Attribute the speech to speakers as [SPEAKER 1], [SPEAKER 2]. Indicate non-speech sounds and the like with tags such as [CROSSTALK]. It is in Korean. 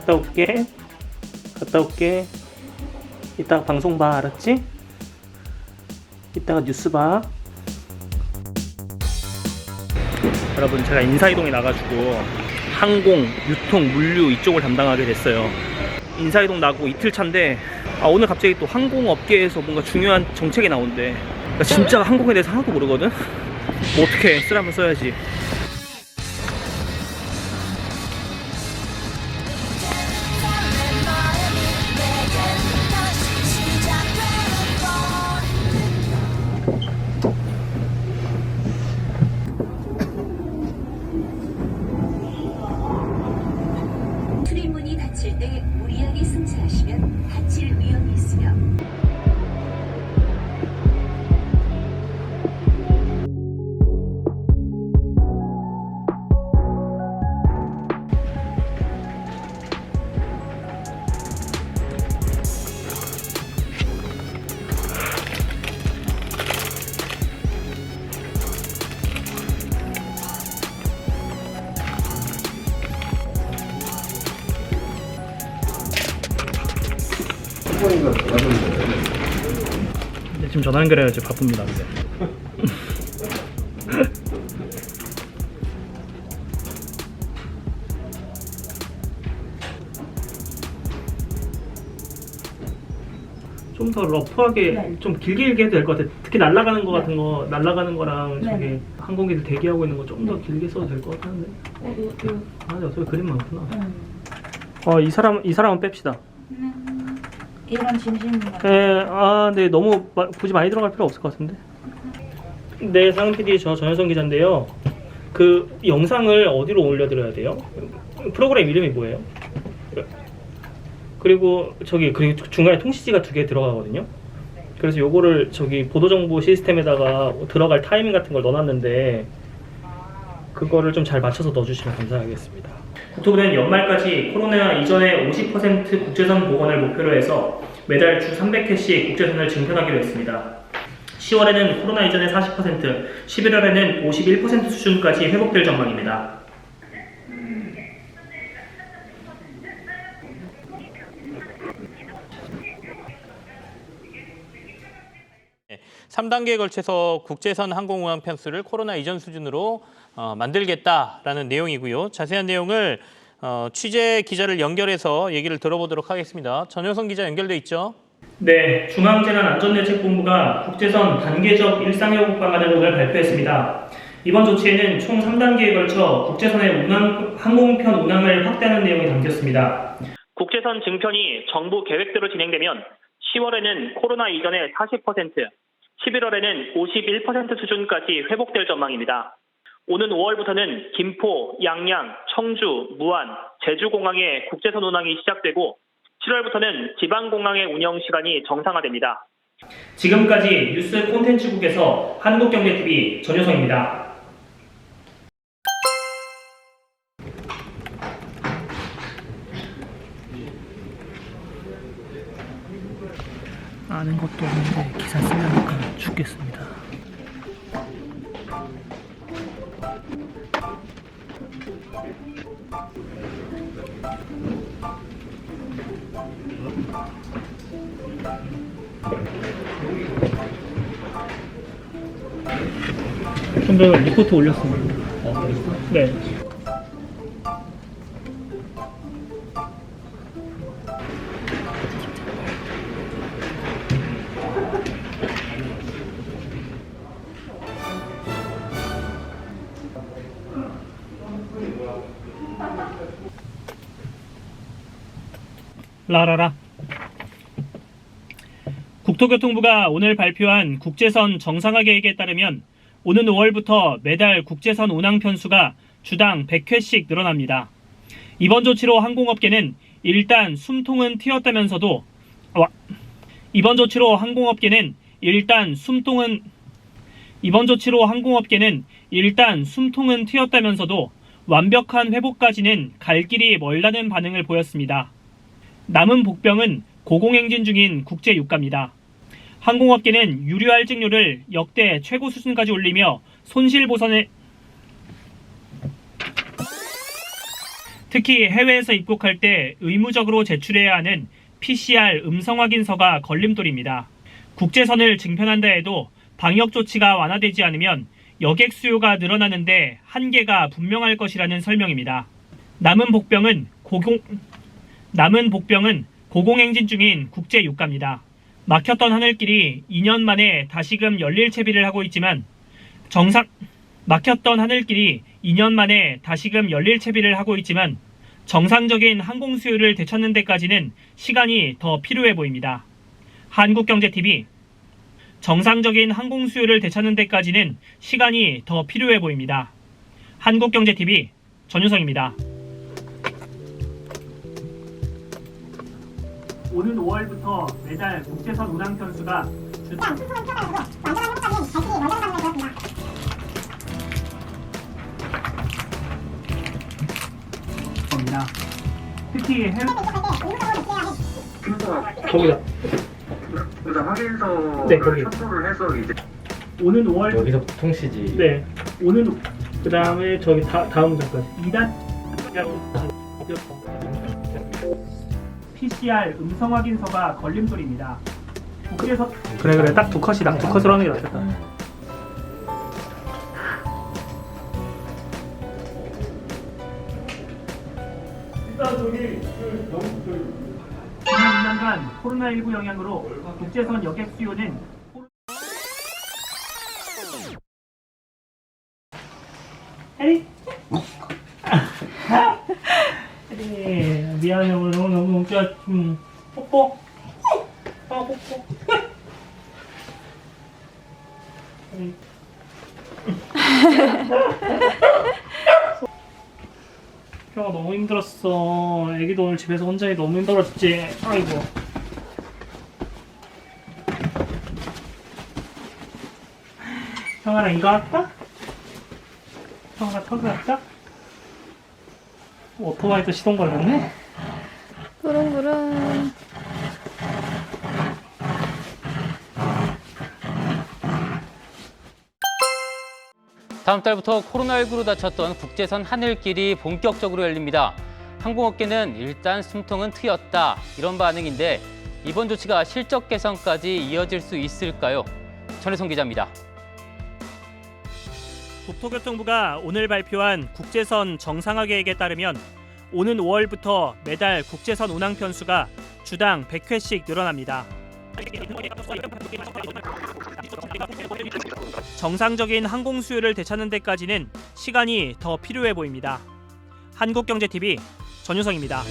[SPEAKER 1] 어, 갔다 올게. 갔다 올게. 이따가 방송 봐, 알았지? 이따가 뉴스 봐. 여러분, 제가 인사이동에 나가지고 항공, 유통, 물류 이쪽을 담당하게 됐어요. 인사이동 나고 이틀 차인데 아, 오늘 갑자기 또 항공업계에서 뭔가 중요한 정책이 나온대. 나 진짜 항공에 대해서 하나도 모르거든? 뭐 어떻게 쓰라면 써야지. 네, 지금 전화 연결해야지 바쁩니다. 근데. [LAUGHS] 좀 더 러프하게
[SPEAKER 2] 네.
[SPEAKER 1] 좀 길게 길게 해도 될 것 같아. 특히 날아가는 거 같은 거 날아가는 거랑
[SPEAKER 2] 네.
[SPEAKER 1] 저기 항공기들 대기하고 있는 거 좀 더 길게 써도 될 것 같은데.
[SPEAKER 2] 어, 요, 요,
[SPEAKER 1] 아, 근데 어차피 그림 많구나.
[SPEAKER 2] 음.
[SPEAKER 1] 어, 이 사람 이 사람은 뺍시다.
[SPEAKER 2] 음. 이런 진심인 거.
[SPEAKER 1] 예, 아, 네, 너무 마- 굳이 많이 들어갈 필요 없을 것 같은데. 네, 상은 PD 저 전현성 기자인데요. 그 영상을 어디로 올려드려야 돼요? 프로그램 이름이 뭐예요? 그리고 저기 그리고 중간에 통신지가 두 개 들어가거든요. 그래서 요거를 저기 보도정보 시스템에다가 들어갈 타이밍 같은 걸 넣어놨는데 그거를 좀 잘 맞춰서 넣어주시면 감사하겠습니다. 국토부는 연말까지 코로나 이전의 50% 국제선 복원을 목표로 해서 매달 주 300회씩 국제선을 증편하기로 했습니다. 10월에는 코로나 이전의 40%, 11월에는 51% 수준까지 회복될 전망입니다.
[SPEAKER 3] 삼단계에 걸쳐서 국제선 항공우항 편수를 코로나 이전 수준으로 어, 만들겠다라는 내용이고요. 자세한 내용을 어, 취재 기자를 연결해서 얘기를 들어보도록 하겠습니다. 전효성 기자 연결돼 있죠?
[SPEAKER 1] 네, 중앙재난안전대책본부가 국제선 단계적 일상회복 방안을 오늘 발표했습니다. 이번 조치에는 총 3단계에 걸쳐 국제선의 운항, 항공편 운항을 확대하는 내용이 담겼습니다. 국제선 증편이 정부 계획대로 진행되면 10월에는 코로나 이전의 40%, 11월에는 51% 수준까지 회복될 전망입니다. 오는 5월부터는 김포, 양양, 청주, 무안, 제주공항의 국제선 운항이 시작되고 7월부터는 지방공항의 운영 시간이 정상화됩니다. 지금까지 뉴스 콘텐츠국에서 한국경제TV 전효성입니다. 아는 것도 없는데 기사 쓰려니까 죽겠습니다. 좀 전에 리포트 올렸습니다. 네. 라라라. 국토교통부가 오늘 발표한 국제선 정상화 계획에 따르면 오는 5월부터 매달 국제선 운항 편수가 주당 100회씩 늘어납니다. 이번 조치로 항공업계는 일단 숨통은 트였다면서도 와, 이번 조치로 항공업계는 일단 숨통은 이번 조치로 항공업계는 일단 숨통은 트였다면서도 완벽한 회복까지는 갈 길이 멀다는 반응을 보였습니다. 남은 복병은 고공행진 중인 국제 유가입니다. 항공업계는 유류 할증료를 역대 최고 수준까지 올리며 손실 보선에 특히 해외에서 입국할 때 의무적으로 제출해야 하는 PCR 음성 확인서가 걸림돌입니다. 국제선을 증편한다 해도 방역 조치가 완화되지 않으면 여객 수요가 늘어나는데 한계가 분명할 것이라는 설명입니다. 남은 복병은 고공 남은 복병은 고공행진 중인 국제 유가입니다. 막혔던 하늘길이 2년 만에 다시금 열릴 채비를 하고 있지만 정상 막혔던 하늘길이 2년 만에 다시금 열릴 채비를 하고 있지만 정상적인 항공 수요를 되찾는 데까지는 시간이 더 필요해 보입니다. 한국경제TV 정상적인 항공 수요를 되찾는 데까지는 시간이 더 필요해 보입니다. 한국경제TV 전유성입니다. 오는 5월부터 매달 국제선 운항 편수가 주당 겁니다. 특히 해외 거기다
[SPEAKER 4] 그러니까 확인서
[SPEAKER 1] 네, 거기.
[SPEAKER 4] 첨부를 해서 이제
[SPEAKER 1] 오는 5월
[SPEAKER 5] 여기서 통시지.
[SPEAKER 1] 네 오는 그 다음에 저기 다, 다음 장까지 2단 PCR 음성 확인서가 걸림돌입니다. 국제선 그래 그래 딱 두 컷이다 두 컷으로 하는 게 낫겠다. 일단 저기 지난 2년간 코로나19 영향으로 국제선 여객 수요는 에이. 미안해 오늘 진짜 음, 뽀뽀 아 뽀뽀 에이. 평아 [LAUGHS] 너무 힘들었어 애기도 오늘 집에서 혼자 해 너무 힘들었지 아이고 평아랑 이거 할까? 평아가 턱을 할까? 오토바이도 시동 걸렸네?
[SPEAKER 6] 부릉부릉.
[SPEAKER 7] 다음 달부터 코로나19로 닫혔던 국제선 하늘길이 본격적으로 열립니다. 항공업계는 일단 숨통은 트였다 이런 반응인데 이번 조치가 실적 개선까지 이어질 수 있을까요? 전혜성 기자입니다.
[SPEAKER 1] 국토교통부가 오늘 발표한 국제선 정상화 계획에 따르면 오는 5월부터 매달 국제선 운항 편수가 주당 100회씩 늘어납니다. 정상적인 항공 수요를 되찾는 데까지는 시간이 더 필요해 보입니다. 한국경제TV 전유성입니다.